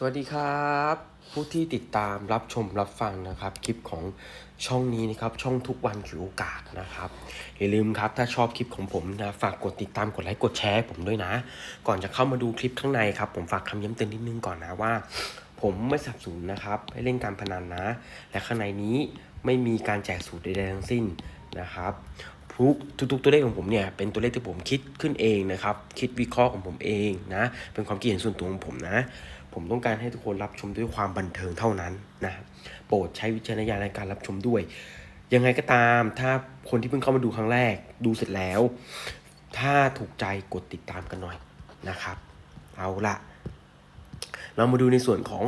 สวัสดีครับ ผู้ที่ติดตามรับชมรับฟังนะครับ คลิปของช่องนี้นะครับ ช่องทุกวันคือโอกาสนะครับ อย่าลืมครับถ้าชอบคลิปของผมนะฝากกดติดตามกดไลค์กดแชร์ผมด้วยนะ ก่อนจะเข้ามาดูคลิปข้างในครับ ผมฝากคำย้ำเตือนนิดนึงก่อนนะว่า ผมไม่สนับสนุนนะครับให้เล่นการพนันนะ และข้างในนี้ไม่มีการแจกสูตรใดๆทั้งสิ้นนะครับทุกทุกตัวเลขของผมเนี่ยเป็นตัวเลขที่ผมคิดขึ้นเองนะครับ คิดวิเคราะห์ของผมเองนะ เป็นความคิดเห็นส่วนตัวของผมนะ ผมต้องการให้ทุกคนรับชมด้วยความบันเทิงเท่านั้นนะโปรดใช้วิจารณญาณในการรับชมด้วย ยังไงก็ตาม ถ้าคนที่เพิ่งเข้ามาดูครั้งแรก ดูเสร็จแล้ว ถ้าถูกใจกดติดตามกันหน่อยนะครับ เอาละเรามาดูในส่วนของ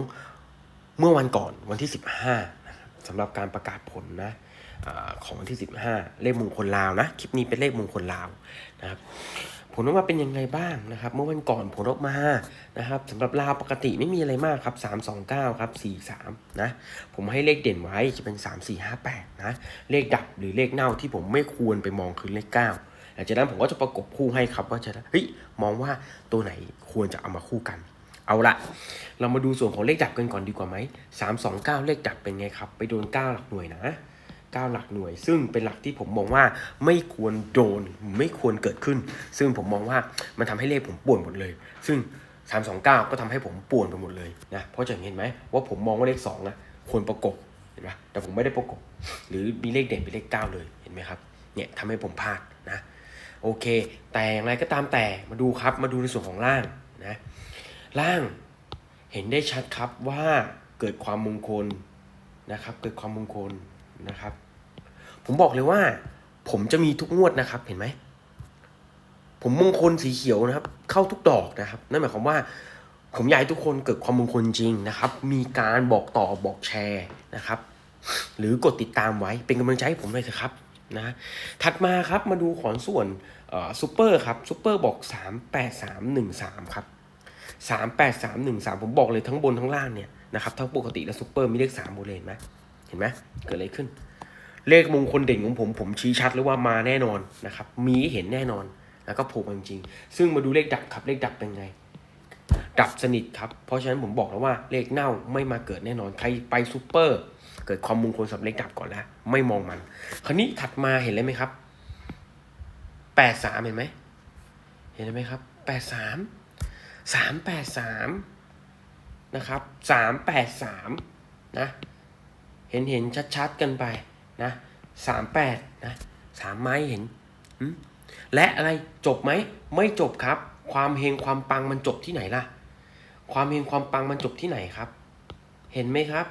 เมื่อวันก่อนวันที่ 15นะครับสำหรับการประกาศผลนะอของวันที่ 15 เลขมงคลลาวนะ คลิปนี้เป็นเลขมงคลลาวนะครับ ผลออกมาเป็นยังไงบ้างนะครับ เมื่อวันก่อนผลออกมานะครับสำหรับลาวปกติไม่มีอะไรมากครับ 329 ครับ 43 นะ ผมให้เลขเด่นไว้จะเป็น 3 4 5 8 นะ เลขดับหรือเลขเน่าที่ผมไม่ควรไปมองคือเลข 9 หลังจากนั้นผมก็จะประกบคู่ให้ครับว่าจะเฮ้ยมองว่าตัวไหนควรจะเอามาคู่กัน เอาละเรามาดูส่วนของเลขดับกันก่อนดีกว่าไหม329 เลขดับเป็นไงครับ ไปโดน 9 หลักหน่วยนะ 9 หลักหน่วย ซึ่งเป็นหลักที่ผมมองว่าไม่ควรโดนไม่ควรเกิดขึ้น ซึ่งผมมองว่ามันทำให้เลขผมป่วนหมดเลย ซึ่ง 329 ก็ทำให้ผมป่วนไปหมดเลยนะเพราะจะเห็นไหมว่าผมมองว่าเลข2นะควรประกบเห็นไหมแต่ผมไม่ได้ประกบ หรือมีเลขเด่นเป็นเลข 9 เลยเห็นไหมครับเนี่ยทำให้ผมพลาดนะโอเค แต่อย่างไรก็ตามแต่มาดูครับมาดูในส่วนของล่างนะล่างเห็นได้ชัดครับว่าเกิดความมงคลนะครับ เกิดความมงคล นะครับ ผมบอกเลยว่า ผมจะมีทุกงวดนะครับ เห็นไหม ผมมงคลสีเขียวนะครับ เข้าทุกดอกนะครับ นั่นหมายความว่า ผมอยากให้ทุกคนเกิดความมงคลจริงนะครับ มีการบอกต่อบอกแชร์นะครับ หรือกดติดตามไว้เป็นกำลังใจให้ผมเลยเถอะครับนะถัดมาครับมาดูของส่วนซูเปอร์ครับซูเปอร์บอก 38313 ครับ 38313 ผมบอกเลยทั้งบนทั้งล่างเนี่ยนะครับทั้งปกติและซูเปอร์มีเลข3บนเลยเห็นไหม เห็นไหมเกิดอะไรขึ้น เลขมงคลเด่นของผมผมชี้ชัดเลยว่ามาแน่นอนนะครับ มีเห็นแน่นอนแล้วก็โผล่มาจริงๆซึ่งมาดูเลขดับครับเลขดับเป็นไง ดับสนิทครับ เพราะฉะนั้นผมบอกแล้วว่าเลขเน่าไม่มาเกิดแน่นอนใครไปซูเปอร์ เกิดความมงคลสำหรับเลขดับก่อนแล้วไม่มองมัน คราวนี้ถัดมาเห็นเลยไหมครับแปดสามเห็นไหมเห็นไหมครับแปดสามสามแปดสามนะครับสามแปดสามนะ เห็นเห็นชัดๆกันไปนะสามแปดนะสามไม้เห็น และอะไรจบไหม ไม่จบครับ ความเฮงความปังมันจบที่ไหนล่ะ ความเฮงความปังมันจบที่ไหนครับ เห็นไหมครับ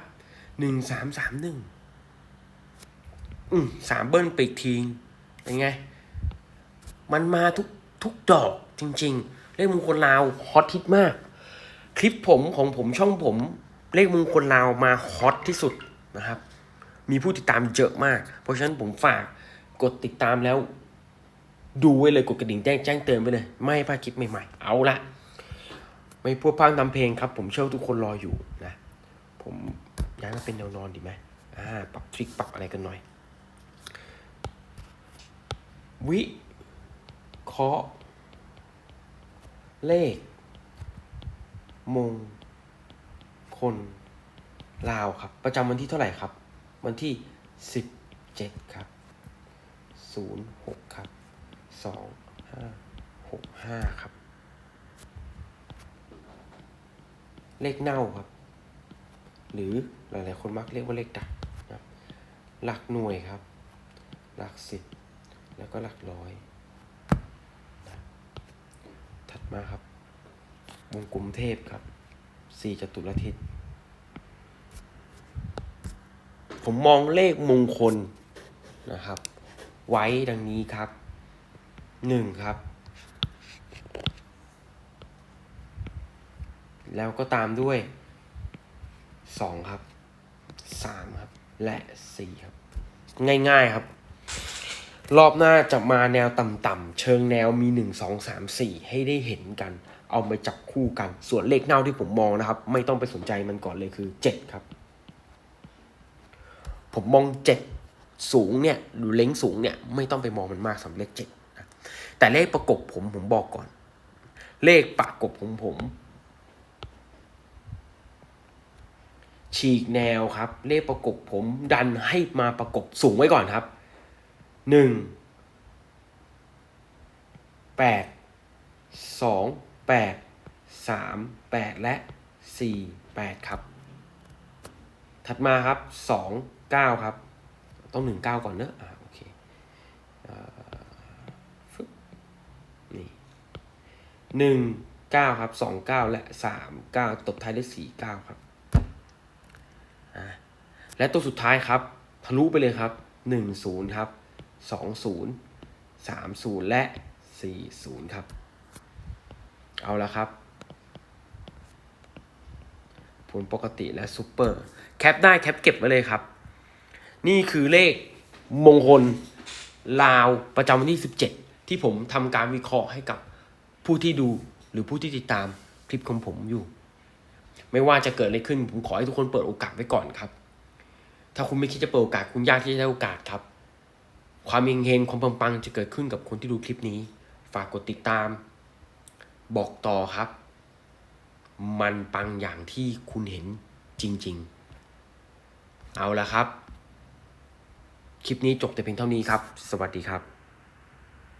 หนึ่งสามสามหนึ่งอืมสามเบิ้ลไปอีกทีเป็นไง มันมาทุกทุกดอกจริง ๆ เลขมงคลลาวฮอตฮิตมาก คลิปผมของผมช่องผม เลขมงคลลาวมาฮอตที่สุด นะครับ มีผู้ติดตามเยอะมาก เพราะฉะนั้นผมฝากกดติดตามแล้ว ดูไว้เลยกดกระดิ่งแจ้งแจ้งเตือนไปเลย ไม่พลาดคลิปใหม่ๆ เอาละไม่พูดพังทำเพลงครับ ผมเชื่อว่าทุกคนรออยู่นะ ผมย้ายมาเป็นแนวนอนดีไหมอ่าปรับทริคปรับอะไรกันหน่อย วิเคราะห์เลข มงคล ลาวครับ ประจำวันที่เท่าไหร่ครับ วันที่สิบเจ็ดครับศูนย์หกครับสองห้าหกห้าครับ เลขเน่าครับ หรือหลายๆคนมักเรียกว่าเลขดักนะครับ หลักหน่วยครับ หลักสิบแล้วก็หลักร้อยนะถัดมาครับวงกลมเทพครับสี่จตุรทิศ ผมมองเลขมงคลนะครับ ไว้ดังนี้ครับหนึ่งครับ แล้วก็ตามด้วยสองครับสามครับ และสี่ครับ ง่ายๆครับ รอบหน้าจะมาแนวต่ำๆเชิงแนวมีหนึ่งสองสามสี่ให้ได้เห็นกัน เอาไปจับคู่กัน ส่วนเลขเน่าที่ผมมองนะครับ ไม่ต้องไปสนใจมันก่อนเลยคือเจ็ดครับ ผมมองเจ็ดสูงเนี่ยหรือเล้งสูงเนี่ยไม่ต้องไปมองมันมากสำหรับเลขเจ็ดนะแต่เลขประกบผมผมบอกก่อน เลขประกบของผม ฉีกแนวครับ เลขประกบผมดันให้มาประกบสูงไว้ก่อนครับหนึ่งแปดสองแปดสามแปดและสี่แปดครับ ถัดมาครับสองเก้าครับ ต้องหนึ่งเก้าก่อนเนอะอ่าโอเคฟึบนี่หนึ่งเก้าครับสองเก้าและสามเก้าตบท้ายด้วยสี่เก้าครับอ่าและตัวสุดท้ายครับ ทะลุไปเลยครับหนึ่งศูนย์ครับสองศูนย์สามศูนย์และสี่ศูนย์ครับ เอาละครับ ผลปกติและซูเปอร์ แคปได้แคปเก็บไว้เลยครับ นี่คือเลขมงคลลาวประจำวันที่ 17 ที่ผมทำการวิเคราะห์ให้กับผู้ที่ดูหรือผู้ที่ติดตามคลิปของผมอยู่ ไม่ว่าจะเกิดอะไรขึ้น ผมขอให้ทุกคนเปิดโอกาสไว้ก่อนครับ ถ้าคุณไม่คิดจะเปิดโอกาสคุณยากที่จะได้โอกาสครับ ความเฮงๆความปังๆจะเกิดขึ้นกับคนที่ดูคลิปนี้ ฝากกดติดตาม บอกต่อครับ มันปังอย่างที่คุณเห็นจริง ๆ เอาละครับ คลิปนี้จบแต่เพียงเท่านี้ครับ สวัสดีครับ